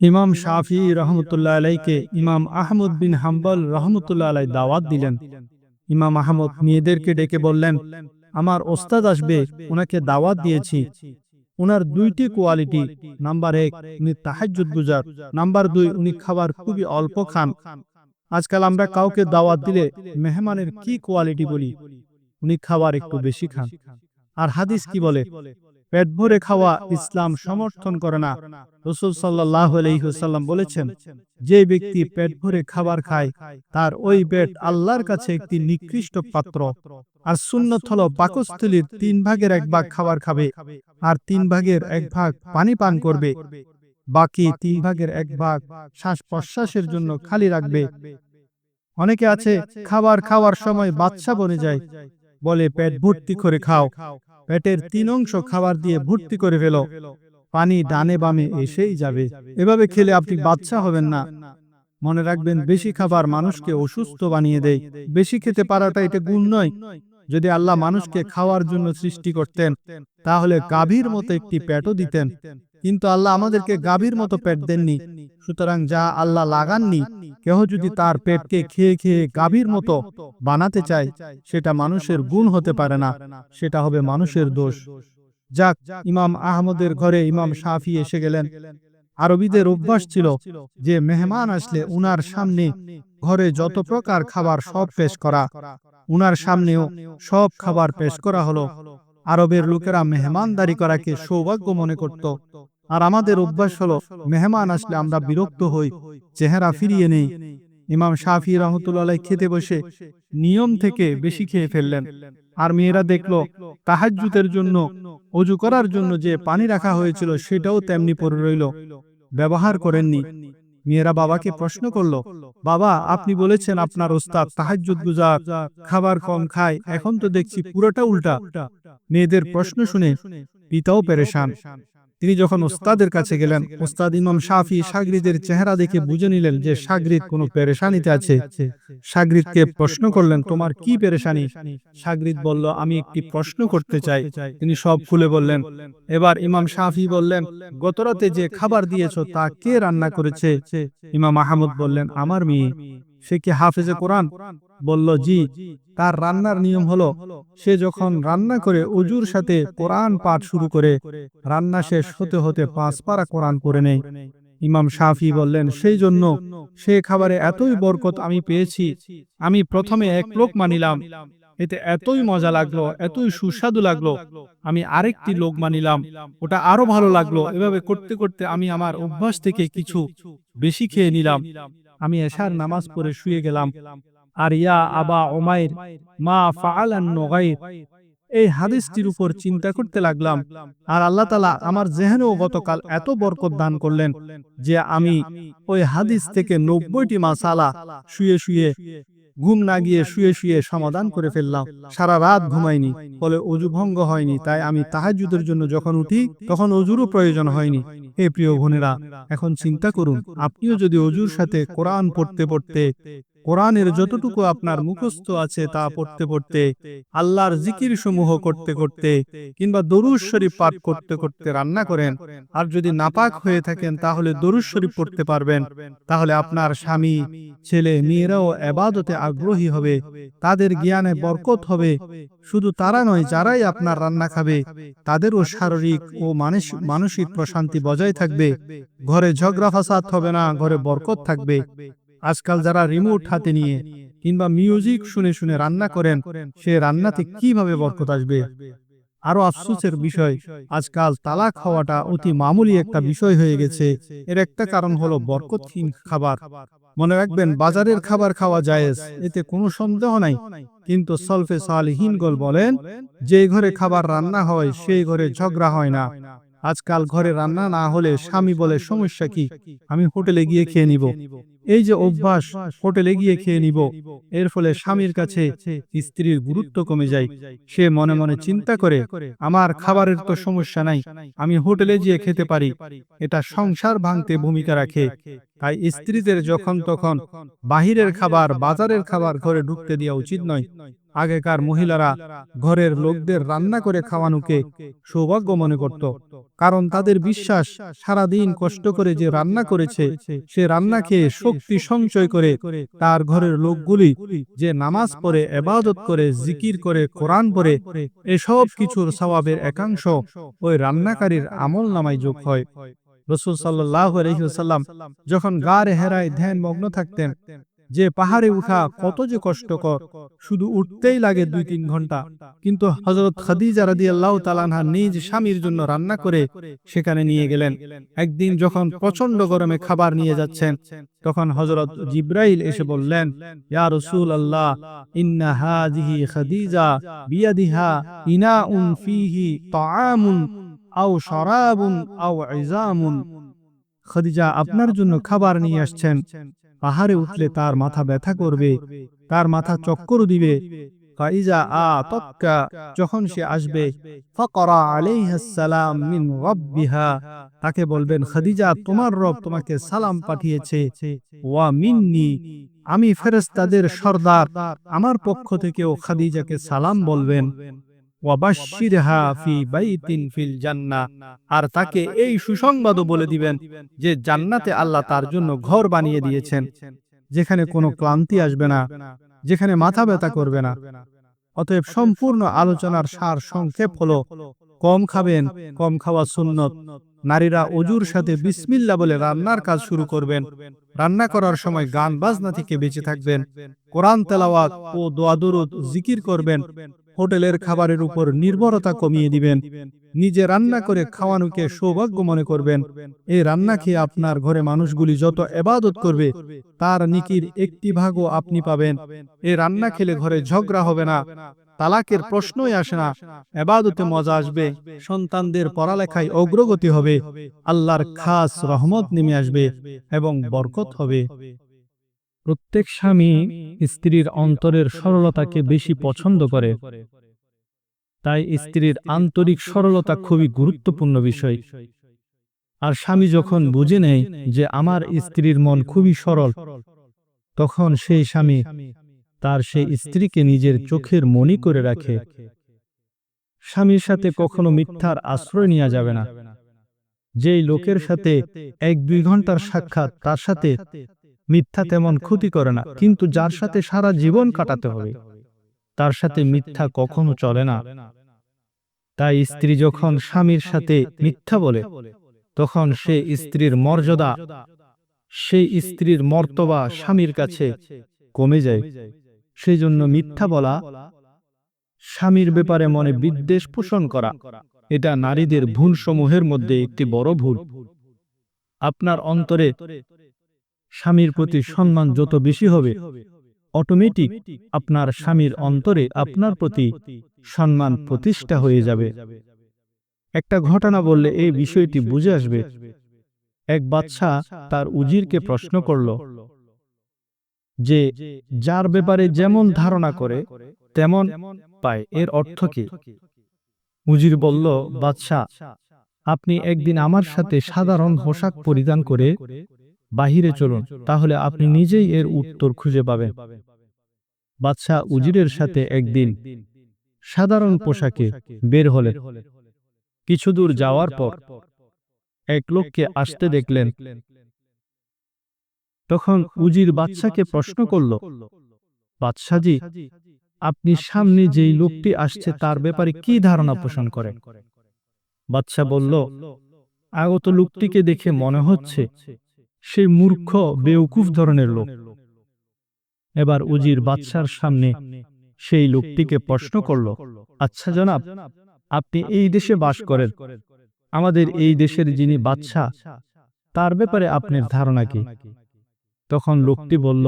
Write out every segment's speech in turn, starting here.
ইমাম শাফি রহমতুল্লাহ আলাইকে ইমাম আহমদ বিন হাম্বল রহমতুল্লাহ আলাই দাওয়াত দিলেন। ইমাম আহমদ মেয়েদেরকে ডেকে বললেন, আমার ওস্তাদ আসবে, ওনাকে দাওয়াত দিয়েছি। ওনার দুইটি কোয়ালিটি, নাম্বার এক, উনি তাহাজ্জুদ গুজার, নাম্বার দুই, উনি খাবার খুবই অল্প খান। আজকাল আমরা কাউকে দাওয়াত দিলে মেহমানের কি কোয়ালিটি বলি? উনি খাবার একটু বেশি খান। আর হাদিস কি বলে? পেট ভরে খাওয়া ইসলাম সমর্থন করে না। রসুল সাল্লাহ আলহিহাল্লাম বলেছেন যে ব্যক্তি পেট ভরে খাবার খায় তার ওই পেট আল্লাহর কাছে একটি নিকৃষ্ট পাত্র। আর সুন্নত হল পাকস্থলীর তিন ভাগের এক ভাগ খাবার খাবে আর তিন ভাগের এক ভাগ পানি পান করবে। বাকি তিন ভাগের এক ভাগ শ্বাস প্রশ্বাসের জন্য খালি রাখবে। অনেকে আছে খাবার খাওয়ার সময় বাচ্চা বনে যায় বলে পেট ভর্তি করে খাও। পেটের তিন অংশ খাবার দিয়ে ভর্তি করে ফেল। পানি ডানে বামে এসেই যাবে। এভাবে খেলে আপনি বাচ্চা হবেন না। মনে রাখবেন বেশি খাবার মানুষকে অসুস্থ বানিয়ে দেয়। বেশি খেতে পারাটা এটা গুণ নয়। যদি আল্লাহ মানুষকে খাওয়ার জন্য সৃষ্টি করতেন তাহলে গাভীর মতো একটি পেটও দিতেন। কিন্তু আল্লাহ আমাদেরকে গাভীর মতো পেট দেননি। সুতরাং যা আল্লাহ লাগাননি, কেহ যদি তার পেটকে খেয়ে খেয়ে গাভীর মতো বানাতে চায়, সেটা মানুষের গুণ হতে পারে না, সেটা হবে মানুষের দোষ। যাক, ইমাম আহমদের ঘরে ইমাম শাফি এসে গেলেন। আরবিদের অভ্যাস ছিল যে মেহমান আসলে উনার সামনে ঘরে যত প্রকার খাবার সব পেশ করা। উনার সামনেও সব খাবার পেশ করা হলো। আরবের লোকেরা মেহমানদারি করাকে সৌভাগ্য মনে করত। আর আমাদের অভ্যাস হলো, মেহমান আসলে আমরা বিরক্ত হই, চেহারা ফিরিয়ে নেই। ইমাম শাফি রহমতুল্লাহ খেতে বসে নিয়ম থেকে বেশি খেয়ে ফেললেন। আর মেয়েরা দেখল তাহাজুতের জন্য, অজু করার জন্য যে পানি রাখা হয়েছিল সেটাও তেমনি পড়ে রইল। ব্যবহার করেননি। মেয়েরা বাবাকে প্রশ্ন করল বাবা আপনি বলেছেন আপনার ওস্তাদ তাহাজুদ গুজার খাবার কম খায় এখন তো দেখছি পুরোটা উল্টা। মেয়েদের প্রশ্ন শুনে পিতাও পেরেশান। তিনি যখন ওস্তাদের কাছে গেলেন ওস্তাদ ইমাম শাফি সাগরিদের চেহারা দেখে বুঝে নিলেন যে সাগরিদ কোনো পেরেশানিতে আছে। সাগরিদকে প্রশ্ন করলেন তোমার কি পেরেশানি? সাগরিদ বলল আমি একটি প্রশ্ন করতে চাই। তিনি সব খুলে বললেন এবার ইমাম শাফি বললেন গতরাতে যে খাবার দিয়েছ তা কে রান্না করেছে? ইমাম আহমদ বললেন আমার মেয়ে। সে কি হাফেজে কোরআন? বলল, জি। তার রান্নার নিয়ম হলো, সে যখন রান্না করে অজুর সাথে কোরআন পাঠ শুরু করে, রান্না শেষ হতে হতে পাঁচ পারা কোরআন করে নেয়। ইমাম শাফি বললেন, সেই জন্য সে খাবারে এতই বরকত আমি পেয়েছি, আমি প্রথমে এক লোক মানিলাম, এতে এতই মজা লাগল, এতই সুস্বাদু লাগল, আমি আরেকটি লোক মানিলাম, ওটা আরও ভালো লাগল। এভাবে করতে করতে আমি আমার অভ্যাস থেকে কিছু বেশি খেয়ে নিলাম। আমি এশার নামাজ পড়ে শুয়ে গেলাম। আর ইয়া আবা ওমাইর মা ফাআলান নগাইর এই হাদিসটির উপর চিন্তা করতে লাগলাম। আর আল্লাহ তালা আমার জেহেনেও গতকাল এত বরকত দান করলেন যে আমি ওই হাদিস থেকে নব্বইটি মাসালা শুয়ে শুয়ে ঘুম না গিয়ে শুয়ে শুয়ে সমাধান করে ফেললাম। সারা রাত ঘুমাইনি ফলে অজু ভঙ্গ হয়নি। তাই আমি তাহাজুদের জন্য যখন উঠি তখন অজুরও প্রয়োজন হয়নি। হে প্রিয় বোনেরা এখন চিন্তা করুন আপনিও যদি অজুর সাথে কোরআন পড়তে পড়তে কোরআনের যতটুকু আপনার মুখস্থ আছে তা পড়তে পড়তে, আল্লাহর জিকির সমূহ করতে করতে কিংবা দরুজ শরীফ পাঠ করতে করতে রান্না করেন, আর যদি নাপাক হয়ে থাকেন তাহলে দরুজ শরীফ পড়তে পারবেন। তাহলে আপনার স্বামী, ছেলে, মেয়েরাও এবাদতে আগ্রহী হবে, তাদের জ্ঞানে বরকত হবে। শুধু তারা নয়, যারাই আপনার রান্না খাবে, তাদেরও শারীরিক ও মানসিক প্রশান্তি বজায় থাকবে। ঘরে ঝগড়া ফাসাদ হবে না, ঘরে বরকত থাকবে। আজকাল যারা রিমোট হাতে নিয়ে কিংবা মিউজিক শুনে শুনে রান্না করেন, সে রান্নাতে কীভাবে বরকত আসবে? আরও আফসোসের বিষয়, আজকাল তালাক হওয়াটা অতি মামুলি একটা বিষয় হয়ে গেছে। এর একটা কারণ হলো বরকতহীন খাবার। মনে রাখবেন, বাজারের খাবার খাওয়া জায়েজ, এতে কোনো সন্দেহ নাই। কিন্তু সলফে সাল সালহীনগল বলেন, যে ঘরে খাবার রান্না হয়, সেই ঘরে ঝগড়া হয় না। আজকাল ঘরে রান্না না হলে স্বামী বলে, সমস্যা কি? আমি হোটেলে গিয়ে খেয়ে নিব। এই যে অভ্যাস হোটেলে গিয়ে খেয়ে নিব। এর ফলে স্বামীর কাছে স্ত্রীর গুরুত্ব কমে যায়। সে মনে মনে চিন্তা করে আমার খাবারের তো সমস্যা নাই আমি হোটেলে গিয়ে খেতে পারি। এটা সংসার ভাঙতে ভূমিকা রাখে। তাই স্ত্রীদের যখন তখন বাহিরের খাবার বাজারের খাবার ঘরে ঢুকতে দেওয়া উচিত নয়। আগেকার মহিলারা ঘরের লোকদের রান্না করে খাওয়ানোকে সৌভাগ্য মনে করত। কারণ তাদের বিশ্বাস, সারাদিন কষ্ট করে যে রান্না করেছে, সে রান্না খেয়ে শক্তি সঞ্চয় করে তার ঘরের লোকগুলি যে নামাজ পড়ে, এবাদত করে, জিকির করে, কোরআন পড়ে, এসব কিছুর স্বভাবের একাংশ ওই রান্নাকারীর আমল নামায় যোগ হয়। রসুল সাল্লাহ আলহিহাল্লাম যখন গাড়ে হেরায় ধ্যান মগ্ন থাকতেন যে পাহাড়ে উঠা কত যে কষ্টকর শুধু উঠতেই লাগে দুই তিন ঘণ্টা। কিন্তু হজরত খাদিজা রাদি আল্লাহ তালানহা নিজ স্বামীর জন্য রান্না করে সেখানে নিয়ে গেলেন। একদিন যখন প্রচণ্ড গরমে খাবার নিয়ে যাচ্ছেন তখন হজরত জিব্রাইল এসে বললেন ইয়া রসুল আল্লাহ ইন্না হাদিহি খাদিজা বিয়াদিহা ইনা উন ফিহি তাআমুন আও শরাবুন আও ইজামুন। খাদিজা আপনার জন্য খাবার নিয়ে আসছেন। পাহাড়ে উঠলে তার মাথা ব্যথা করবে, তার মাথা চক্কর দিবে। ফাইজা আ তক্কা, যখন সে আসবে, ফকরা আলাইহাসসালাম মিন রাব্বিহা, তাকে বলবেন, খাদিজা, তোমার রব তোমাকে সালাম পাঠিয়েছে। ওয়া মিন্নি, আমি ফেরেশতাদের সর্দার। আমার পক্ষ থেকেও খাদিজাকে সালাম বলবেন। আর তাকে এই সুসংবাদও বলে দিবেন যে জান্নাতে আল্লাহ তার জন্য ঘর বানিয়ে দিয়েছেন, যেখানে কোনো ক্লান্তি আসবে না, যেখানে মাথা ব্যথা করবে না। অতএব সম্পূর্ণ আলোচনার সার সংক্ষেপ হলো, কম খাবেন, কম খাওয়া সুন্নত। নারীরা অজুর সাথে বিসমিল্লা বলে রান্নার কাজ শুরু করবেন। রান্না করার সময় গান বাজনা থেকে বেঁচে থাকবেন। কোরআন তেলাওয়াত ও দোয়াদুরুদ জিকির করবেন। হোটেলের খাবারের উপর নির্ভরতা কমিয়ে দিবেন। নিজে রান্না করে খাওয়ানোকে সৌভাগ্য মনে করবেন। এই রান্না খেয়ে আপনার ঘরে মানুষগুলি যত এবাদত করবে তার নিকির একটি ভাগও আপনি পাবেন। এই রান্না খেলে ঘরে ঝগড়া হবে না তালাকের প্রশ্নই আসে না। এবাদতে মজা আসবে। সন্তানদের পড়ালেখায় অগ্রগতি হবে। আল্লাহর খাস রহমত নেমে আসবে এবং বরকত হবে। প্রত্যেক স্বামী স্ত্রীর অন্তরের সরলতাকে বেশি পছন্দ করে। তাই স্ত্রীর আন্তরিক সরলতা খুবই গুরুত্বপূর্ণ বিষয়। আর স্বামী যখন বুঝে নেয় যে আমার স্ত্রীর মন খুবই সরল, তখন সেই স্বামী তার সেই স্ত্রীকে নিজের চোখের মনি করে রাখে। স্বামীর সাথে কখনো মিথ্যার আশ্রয় নেওয়া যাবে না। যেই লোকের সাথে এক দুই ঘণ্টার সাক্ষাৎ, তার সাথে মিথ্যা তেমন ক্ষতি করে না, কিন্তু যার সাথে সারা জীবন কাটাতে হবে, তার সাথে মিথ্যা কখনো চলে না। তাই স্ত্রী যখন স্বামীর সাথে মিথ্যা বলে, তখন সে স্ত্রীর মর্যাদা সেই স্ত্রীর মর্তবা স্বামীর কাছে কমে যায়। সেই জন্য মিথ্যা বলা, স্বামীর ব্যাপারে মনে বিদ্বেষ পোষণ করা, এটা নারীদের ভুল সমূহের মধ্যে একটি বড় ভুল। আপনার অন্তরে স্বামীর প্রতি সম্মান যত বেশি হবে অটোমেটিক আপনার স্বামীর অন্তরে আপনার প্রতি সম্মান প্রতিষ্ঠা হয়ে যাবে। একটা ঘটনা বললে এই বিষয়টি বুঝে আসবে। এক বাচ্চা তার উজিরকে প্রশ্ন করল যে যার ব্যাপারে যেমন ধারণা করে তেমন পায়। এর অর্থ কি? উজির বলল বাদশাহ আপনি একদিন আমার সাথে সাধারণ পোশাক পরিধান করে বাহিরে চলুন তাহলে আপনি নিজেই এর উত্তর খুঁজে পাবেন। বাদশাহ উজিরের সাথে একদিন সাধারণ পোশাকে বের হলেন। কিছু দূর যাওয়ার পর এক লোককে আসতে দেখলেন। তখন উজির বাদশাকে প্রশ্ন করল বাদশাজি আপনি সামনে যেই লোকটি আসছে তার ব্যাপারে কি ধারণা পোষণ করেন বাদশাহ বলল আগত লোকটিকে দেখে মনে হচ্ছে সে মূর্খ বেউকুফ ধরনের লোক। এবার উজির বাদশার সামনে সেই লোকটিকে প্রশ্ন করল আচ্ছা জনাব, আপনি এই দেশে বাস করেন। আমাদের এই দেশের যিনি বাদশাহ, তার ব্যাপারে আপনার ধারণা কি? তখন লোকটি বলল,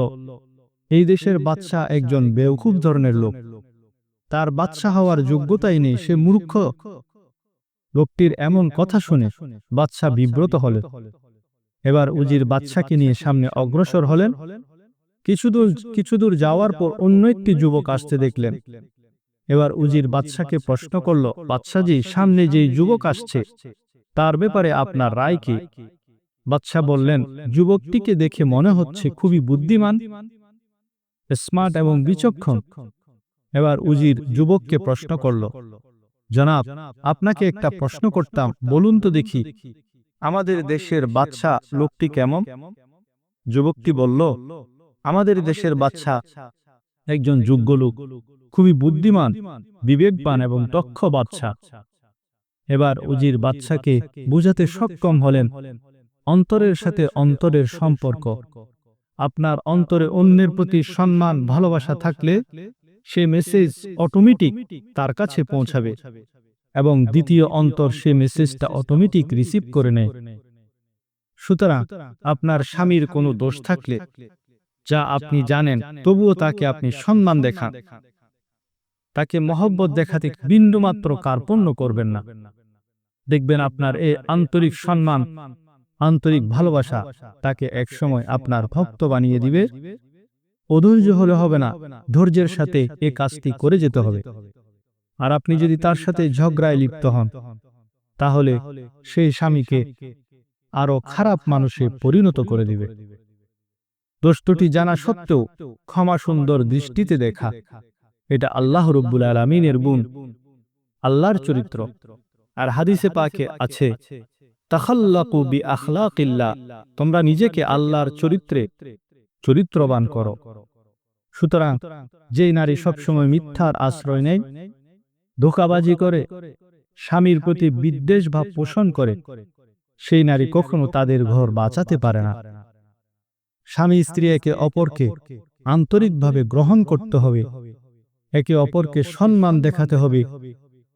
এই দেশের বাদশাহ একজন বেউকুফ ধরনের লোক। তার বাদশাহ হওয়ার যোগ্যতাই নেই, সে মূর্খ। লোকটির এমন কথা শুনে বাদশাহ বিব্রত হলেন। এবার উজির বাদশাকে নিয়ে সামনে অগ্রসর হলেন। কিছুদূর কিছুদূর যাওয়ার পর অন্য একটি যুবক আসতে দেখলেন। এবার উজির বাদশাকে প্রশ্ন করল বাদশাজি সামনে যে যুবক আসছে তার ব্যাপারে আপনার রায় কি? বাদশাহ বললেন যুবকটিকে দেখে মনে হচ্ছে খুবই বুদ্ধিমান স্মার্ট এবং বিচক্ষণ। এবার উজির যুবককে প্রশ্ন করল জনাব আপনাকে একটা প্রশ্ন করতাম বলুন তো দেখি। আমাদের দেশের বাদশা লোকটি কেমন? যুবকটি বলল আমাদের দেশের বাদশা একজন যোগ্য লোক খুবই বুদ্ধিমান বিবেকবান এবং দক্ষ বাদশা। এবার উজির বাদশাকে বুঝাতে সক্ষম হলেন অন্তরের সাথে অন্তরের সম্পর্ক। আপনার অন্তরে অন্যের প্রতি সম্মান ভালোবাসা থাকলে সে মেসেজ অটোমেটিক তার কাছে পৌঁছাবে। এবং দ্বিতীয় অন্তর সে মেসেজটা অটোমেটিক রিসিভ করে নেয়। সুতরাং আপনার স্বামীর কোনো দোষ থাকলে যা আপনি জানেন তবুও তাকে আপনি সম্মান দেখান। তাকে মহব্বত দেখাতে বিন্দুমাত্র কার্পণ্য করবেন না। দেখবেন আপনার এ আন্তরিক সম্মান আন্তরিক ভালোবাসা তাকে একসময় আপনার ভক্ত বানিয়ে দিবে। অধৈর্য হলে হবে না। ধৈর্যের সাথে এ কাজটি করে যেতে হবে। আর আপনি যদি তার সাথে ঝগড়ায় লিপ্ত হন, তাহলে সেই স্বামীকে আরও খারাপ মানুষে পরিণত করে দিবে। দোষটি জানা সত্ত্বেও ক্ষমা সুন্দর দৃষ্টিতে দেখা। এটা আল্লাহ রব্বুল আলমিনের গুণ, আল্লাহর চরিত্র। আর হাদিসে পাকে আছে, তাখাল্লাকু বি আখলাকিল্লাহ তোমরা নিজেকে আল্লাহর চরিত্রে চরিত্রবান করো। সুতরাং যেই নারী সবসময় মিথ্যার আশ্রয় নেয় ধোকাবাজি করে স্বামীর প্রতি বিদ্বেষ ভাব পোষণ করে সেই নারী কখনো তাদের ঘর বাঁচাতে পারে না। স্বামী স্ত্রী একে অপরকে আন্তরিকভাবে গ্রহণ করতে হবে। একে অপরকে সম্মান দেখাতে হবে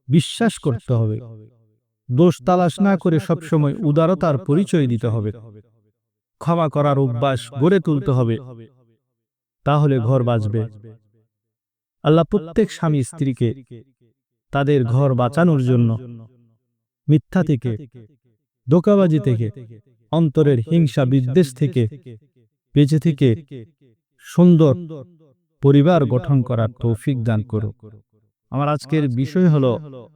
বিশ্বাস করতে হবে। দোষ তালাশ না করে সবসময় উদারতার পরিচয় দিতে হবে। ক্ষমা করার অভ্যাস গড়ে তুলতে হবে। তাহলে ঘর বাঁচবে। আল্লাহ প্রত্যেক স্বামী স্ত্রীকে তাদের ঘর বাঁচানোর জন্য। মিথ্যা থেকে দোকাবাজি থেকে অন্তরের হিংসা বিদ্বেষ থেকে বেঁচে থেকে সুন্দর পরিবার গঠন করার তৌফিক দান করো আমার আজকের বিষয় হলো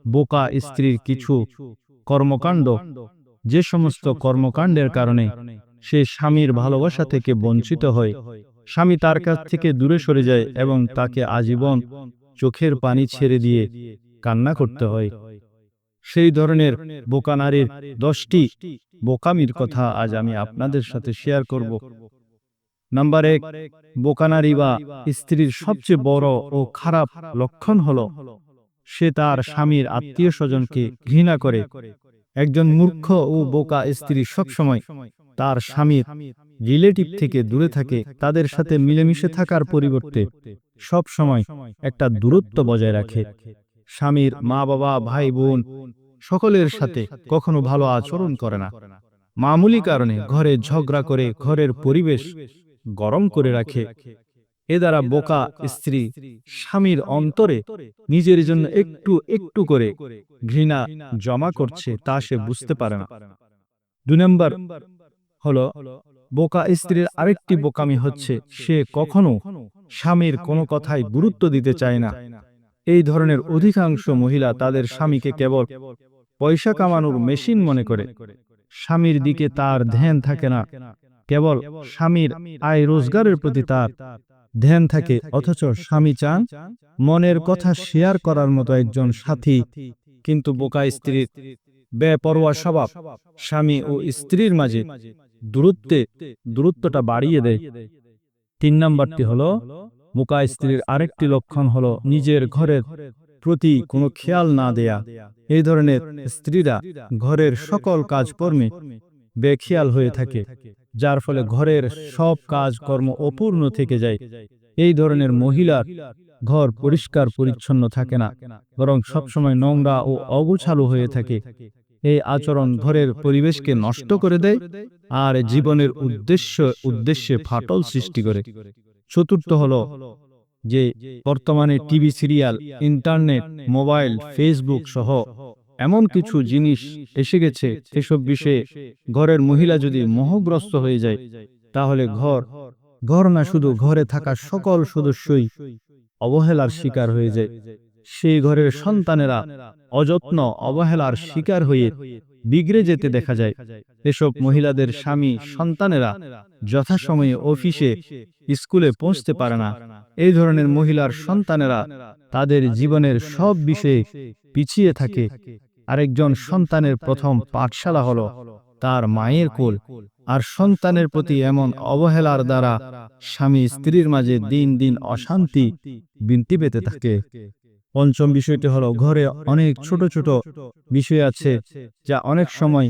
বোকা স্ত্রীর কিছু কর্মকাণ্ড। যে সমস্ত কর্মকাণ্ডের কারণে সে স্বামীর ভালোবাসা থেকে বঞ্চিত হয়। স্বামী তার কাছ থেকে দূরে সরে যায় এবং তাকে আজীবন চোখের পানি ছেড়ে দিয়ে কান্না করতে হয়। সেই ধরনের বোকা নারীর দশটি বোকামির কথা আজ আমি আপনাদের সাথে শেয়ার করব। নাম্বার এক বোকানারি বা স্ত্রীর সবচেয়ে বড় ও খারাপ লক্ষণ হল, সে তার স্বামীর আত্মীয় স্বজনকে ঘৃণা করে। একজন মূর্খ ও বোকা স্ত্রী সবসময় তার স্বামীর রিলেটিভ থেকে দূরে থাকে, তাদের সাথে মিলেমিশে থাকার পরিবর্তে সব সময় একটা দূরত্ব বজায় রাখে। স্বামীর মা বাবা ভাই বোন সকলের সাথে কখনো ভালো আচরণ করে না। মামুলি কারণে ঘরে ঝগড়া করে ঘরের পরিবেশ গরম করে রাখে। এ দ্বারা বোকা স্ত্রী স্বামীর অন্তরে নিজের জন্য একটু একটু করে ঘৃণা জমা করছে তা সে বুঝতে পারে না। দুই নম্বর হলো বোকা স্ত্রীর আরেকটি বোকামি হচ্ছে সে কখনো স্বামীর কোনো কথায় গুরুত্ব দিতে চায় না। এই ধরনের অধিকাংশ মহিলা তাদের স্বামীকে কেবল পয়সা কামানোর মেশিন মনে করে। স্বামীর দিকে তার ধ্যান থাকে না। কেবল স্বামীর আয় রোজগারের প্রতি তার ধ্যান থাকে। অথচ স্বামী চান মনের কথা শেয়ার করার মতো একজন সাথী। কিন্তু বোকা স্ত্রীর বেপরোয়া স্বভাব স্বামী ও স্ত্রীর মাঝে দূরত্বে দূরত্বটা বাড়িয়ে দেয়। তিন নম্বরটি হলো বোকা স্ত্রীর আরেকটি লক্ষণ হলো নিজের ঘরের প্রতি কোনো খেয়াল না দেয়া। এই ধরনের স্ত্রীরা ঘরের সকল কাজকর্মে বেখেয়াল হয়ে থাকে যার ফলে ঘরের সব কাজকর্ম অপূর্ণ থেকে যায়। এই ধরনের মহিলার ঘর পরিষ্কার পরিচ্ছন্ন থাকে না বরং সবসময় নোংরা ও অগোছালো হয়ে থাকে। এই আচরণ ঘরের পরিবেশকে নষ্ট করে দেয় আর জীবনের উদ্দেশ্য উদ্দেশ্যে ফাটল সৃষ্টি করে। চতুর্থ হল যে বর্তমানে TV serial, internet, mobile, Facebook সহ এমন কিছু জিনিস এসে গেছে এসব বিষয়ে ঘরের মহিলা যদি মোহগ্রস্ত হয়ে যায়, তাহলে ঘর ঘর না শুধু ঘরে থাকা সকল সদস্যই অবহেলার শিকার হয়ে যায়। সেই ঘরের সন্তানেরা অযত্ন অবহেলার শিকার হয়ে বিগড়ে যেতে দেখা যায়। এসব মহিলাদের স্বামী, সন্তানেরা যথাসময়ে অফিসে, স্কুলে পৌঁছতে পারে না। এই ধরনের মহিলার সন্তানেরা তাদের জীবনের সব বিষয়ে পিছিয়ে থাকে। আরেকজন সন্তানের প্রথম পাঠশালা হল তার মায়ের কোল। আর সন্তানের প্রতি এমন অবহেলার দ্বারা স্বামী স্ত্রীর মাঝে দিন দিন অশান্তি বিনতি পেতে থাকে। পঞ্চম বিষয়টি হলো, ঘরে অনেক ছোট ছোট বিষয় আছে যা অনেক সময়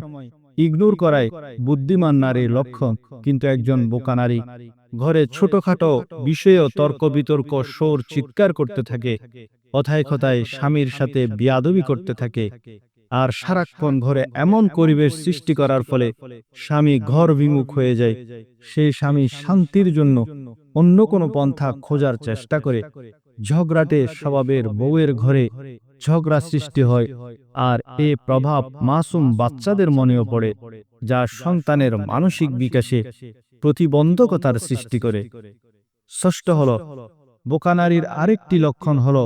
ইগনোর করায় বুদ্ধিমান নারীর লক্ষণ। কিন্তু একজন বোকা নারী ঘরে ছোটখাটো বিষয়েও তর্ক বিতর্ক সোর চিৎকার করতে থাকে, কথায় কথায় স্বামীর সাথে বিয়াদবি করতে থাকে আর সারাক্ষণ ঘরে এমন পরিবেশ সৃষ্টি করার ফলে স্বামী ঘর বিমুখ হয়ে যায়। সেই স্বামী শান্তির জন্য অন্য কোনো পন্থা খোঁজার চেষ্টা করে। ঝগড়াটে স্বভাবের বউয়ের ঘরে ঝগড়া সৃষ্টি হয় আর এ প্রভাব মাসুম বাচ্চাদের মনেও পড়ে যা সন্তানের মানসিক বিকাশে প্রতিবন্ধকতার সৃষ্টি করে। ষষ্ঠ হল বোকানারীর আরেকটি লক্ষণ হল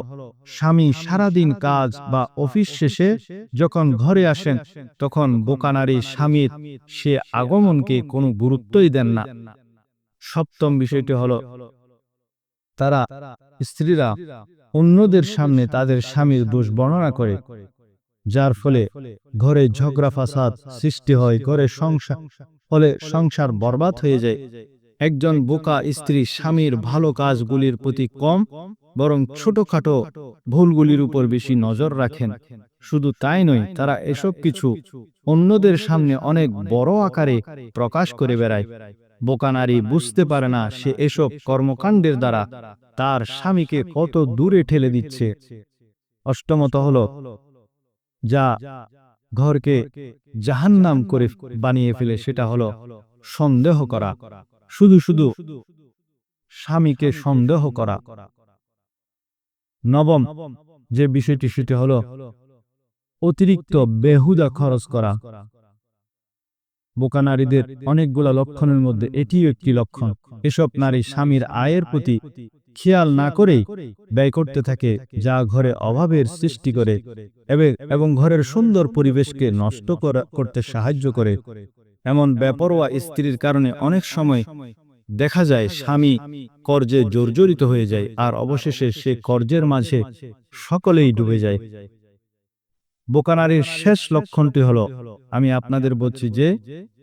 স্বামী সারাদিন কাজ বা অফিস শেষে যখন ঘরে আসেন তখন বোকানারী স্বামীর সে আগমনকে কোনো গুরুত্বই দেন না। সপ্তম বিষয়টি হল তারা স্ত্রীরা অন্যদের সামনে তাদের স্বামীর দোষ বর্ণনা করে, যার ফলে ঘরে ঝগড়া ফাসাদ সৃষ্টি হয়, ঘরে সংসার, ফলে সংসার বরবাদ হয়ে যায়। একজন বোকা স্ত্রী স্বামীর ভালো কাজগুলির প্রতি কম, বরং ছোটখাটো ভুলগুলির উপর বেশি নজর রাখেন। শুধু তাই নয়, তারা এসব কিছু অন্যদের সামনে অনেক বড় আকারে প্রকাশ করে বেড়ায়। বোকা নারী বুঝতে পারে না সে এসব কর্মকাণ্ডের দ্বারা তার স্বামীকে কত দূরে ঠেলে দিচ্ছে। অষ্টমত হল, যা ঘরকে জাহান্নাম করে বানিয়ে ফেলে, সেটা হলো সন্দেহ করা। শুধু শুধু স্বামীকে সন্দেহ করা। নবম যে বিষয়টি, সেটি হলো অতিরিক্ত বেহুদা খরচ করা। বোকা নারীদের অনেকগুলা লক্ষণের মধ্যে এটিও একটি লক্ষণ। এসব নারী স্বামীর আয়ের প্রতি খেয়াল না করেই ব্যয় করতে থাকে, যা ঘরে অভাবের সৃষ্টি করে এবং- ঘরের সুন্দর পরিবেশকে নষ্ট করতে সাহায্য করে। এমন বেপরোয়া স্ত্রীর কারণে অনেক সময় দেখা যায় স্বামী কর্জে জর্জরিত হয়ে যায়, আর অবশেষে সে কর্জের মাঝে সকলেই ডুবে যায়। বোকানারীর শেষ লক্ষণটি হলো, আমি আপনাদের বলছি যে,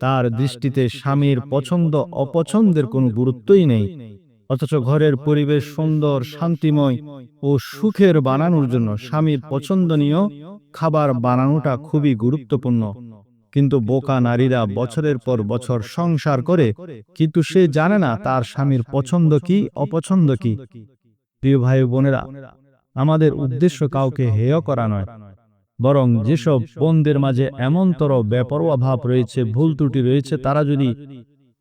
তার দৃষ্টিতে স্বামীর পছন্দ অপছন্দের কোনো গুরুত্বই নেই, অথচ ঘরের পরিবেশ সুন্দর, শান্তিময় ও সুখের বানানোর জন্য স্বামীর পছন্দনীয় খাবার বানানোটা খুবই গুরুত্বপূর্ণ। কিন্তু বোকা নারীরা বছরের পর বছর সংসার করে, কিন্তু সে জানে না তার স্বামীর পছন্দ কি, অপছন্দ কি। প্রিয় ভাই বোনেরা, আমাদের উদ্দেশ্য কাউকে হেয় করা নয় বরং যেসব বোনদের মাঝে এমনতর বেপরোয়া ভাব রয়েছে ভুল ত্রুটি রয়েছে তারা যদি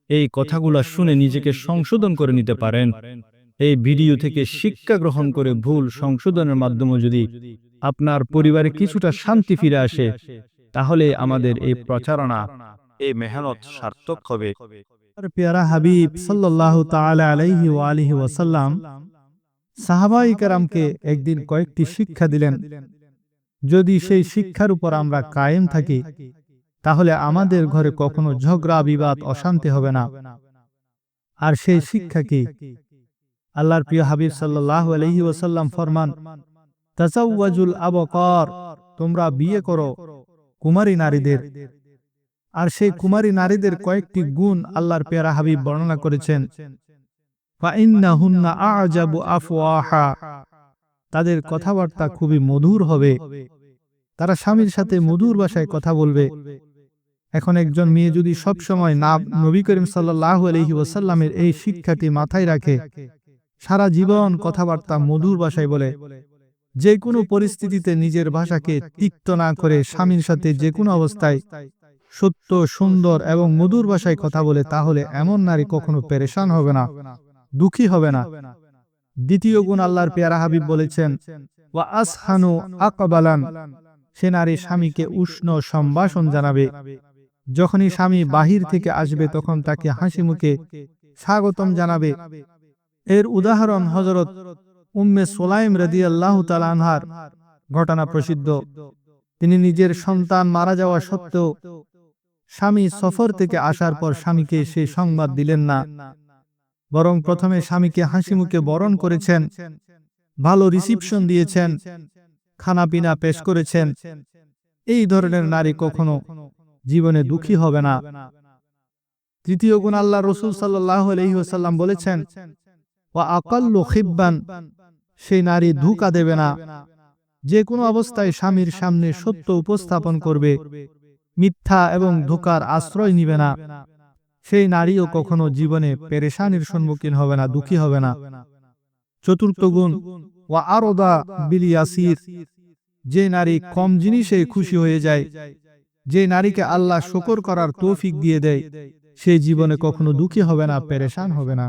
এই কথাগুলো শুনে নিজেকে সংশোধন করে নিতে পারেন। এই ভিডিও থেকে শিক্ষা গ্রহণ করে ভুল সংশোধনের মাধ্যমে যদি আপনার পরিবারে কিছুটা শান্তি ফিরে আসে তাহলে আমাদের এই প্রচারণা এই মেহনত সার্থক হবে। পেয়ারা হাবিব আলাইহি ওয়া ওয়াসাল্লাম সাহাবাই কারামকে একদিন কয়েকটি শিক্ষা দিলেন। যদি সেই শিক্ষার উপর আমরা কায়েম থাকি তাহলে আমাদের ঘরে কখনো ঝগড়া বিবাদ অশান্তি হবে না। আর সেই শিক্ষা কি? আল্লাহর প্রিয় হাবিব সাল্লাল্লাহু আলাইহি ওয়াসাল্লাম ফরমান তাজাওয়াজুল আবকার তোমরা বিয়ে করো কুমারী নারীদের আর সেই কুমারী নারীদের কয়েকটি গুণ আল্লাহর পেয়ারা হাবিব বর্ণনা করেছেন। আ'জাবু আফওয়াহা তাদের কথাবার্তা খুবই মধুর হবে। তারা স্বামীর সাথে মধুর ভাষায় কথা বলবে। এখন একজন মেয়ে যদি সব সময় না নবী করিম সাল্লাল্লাহু আলাইহি ওয়াসাল্লামের এই শিক্ষাটি মাথায় রাখে। সারা জীবন কথাবার্তা মধুর ভাষায় বলে। যে কোনো পরিস্থিতিতে নিজের ভাষাকে তিক্ত না করে স্বামীর সাথে যে কোনো অবস্থায় সত্য সুন্দর এবং মধুর ভাষায় কথা বলে তাহলে এমন নারী কখনো পেরেশান হবে না। দুঃখী হবে না। দ্বিতীয় গুণ আল্লাহর পেয়ারা হাবিব বলেছেন, ওয়া আসহানু আকবালান সে নারী স্বামীকে উষ্ণ সম্ভাষণ জানাবে। যখনই স্বামী বাহির থেকে আসবে, তখন তাকে হাসি মুখে স্বাগতম জানাবে। এর উদাহরণ হজরত উম্মে সোলাইম রদি আল্লাহ আনহার ঘটনা প্রসিদ্ধ। তিনি নিজের সন্তান মারা যাওয়া সত্ত্বেও স্বামী সফর থেকে আসার পর স্বামীকে সে সংবাদ দিলেন না। বরং প্রথমে স্বামীকে হাসি মুখে বরণ করেছেন, ভালো রিসিপশন দিয়েছেন খানা পিনা পেশ করেছেন। এই ধরনের নারী কখনো জীবনে দুঃখী হবে না। তৃতীয় গুণ আল্লাহ রসুল সাল্লাহ বলেছেন ও আকাল্লু খিব্বান সেই নারী ধোঁকা দেবে না। যে কোনো অবস্থায় স্বামীর সামনে সত্য উপস্থাপন করবে, মিথ্যা এবং ধোকার আশ্রয় নিবে না। সেই নারীও কখনো জীবনে পেরেশানির সম্মুখীন হবে না দুঃখী হবে না। চতুর্থ গুণ ও আরদা বিলিয়াসির যে নারী কম জিনিসে খুশি হয়ে যায় যে নারীকে আল্লাহ শকর করার তৌফিক দিয়ে দেয় সে জীবনে কখনো দুঃখী হবে না। পেরেশান হবে না।